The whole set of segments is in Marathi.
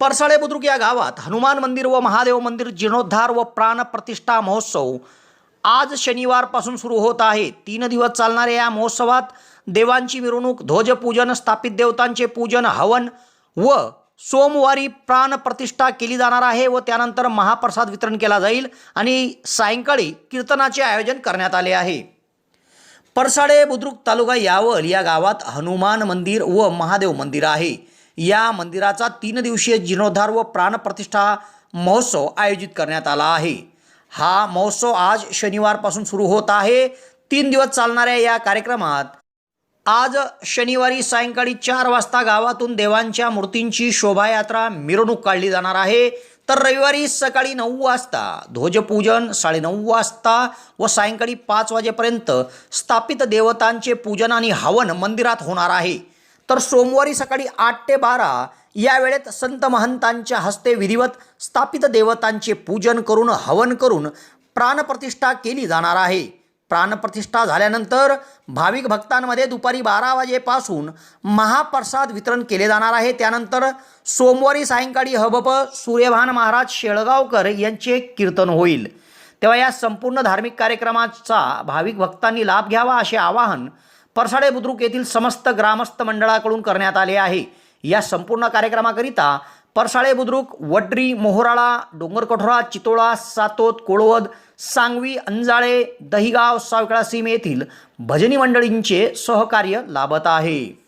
परसाळे बुद्रुक या गावात हनुमान मंदिर व महादेव मंदिर जीर्णोद्धार व प्राण प्रतिष्ठा महोत्सव आज शनिवारपासून सुरू होत आहे. तीन दिवस चालणाऱ्या या महोत्सवात देवांची मिरवणूक ध्वजपूजन स्थापित देवतांचे पूजन हवन व सोमवारी प्राण प्रतिष्ठा केली जाणार आहे व त्यानंतर महाप्रसाद वितरण केला जाईल आणि सायंकाळी कीर्तनाचे आयोजन करण्यात आले आहे. परसाडे बुद्रुक तालुका यावल या गावात हनुमान मंदिर व महादेव मंदिर आहे. या मंदिराचा तीन दिवसीय जीर्णोद्धार व प्राणप्रतिष्ठा महोत्सव आयोजित करण्यात आला आहे. हा महोत्सव आज शनिवारपासून सुरू होत आहे. तीन दिवस चालणाऱ्या या कार्यक्रमात आज शनिवारी सायंकाळी चार वाजता गावातून देवांच्या मूर्तींची शोभायात्रा मिरवणूक काढली जाणार आहे. तर रविवारी सकाळी नऊ वाजता ध्वजपूजन साडेनऊ वाजता व सायंकाळी पाच वाजेपर्यंत स्थापित देवतांचे पूजन आणि हवन मंदिरात होणार आहे. तर सोमवारी सकाळी आठ ते बारा या वेळेत संत महंतांच्या हस्ते विधिवत स्थापित देवतांचे पूजन करून हवन करून प्राणप्रतिष्ठा केली जाणार आहे. प्राणप्रतिष्ठा झाल्यानंतर भाविक भक्तांमध्ये दुपारी बारा वाजेपासून महाप्रसाद वितरण केले जाणार आहे. त्यानंतर सोमवारी सायंकाळी हबप सूर्यभान महाराज शेळगावकर यांचे कीर्तन होईल. तेव्हा या संपूर्ण धार्मिक कार्यक्रमाचा भाविक भक्तांनी लाभ घ्यावा असे आवाहन परसाडे बुद्रुक येथील समस्त ग्रामस्थ मंडळाकडून करण्यात आले आहे. या संपूर्ण कार्यक्रमाकरिता परसाळे बुद्रुक वड्री मोहराळा डोंगरकठोरा चितोळा सातोत कोळवद सांगवी अंजाळे दहिगाव सावकळा सीम येथील भजनी मंडळींचे सहकार्य लाभत आहे.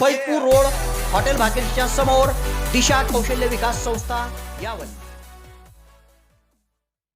फैजपूर रोड हॉटेल भाकेशच्या समोर दिशा कौशल्य विकास संस्था यावर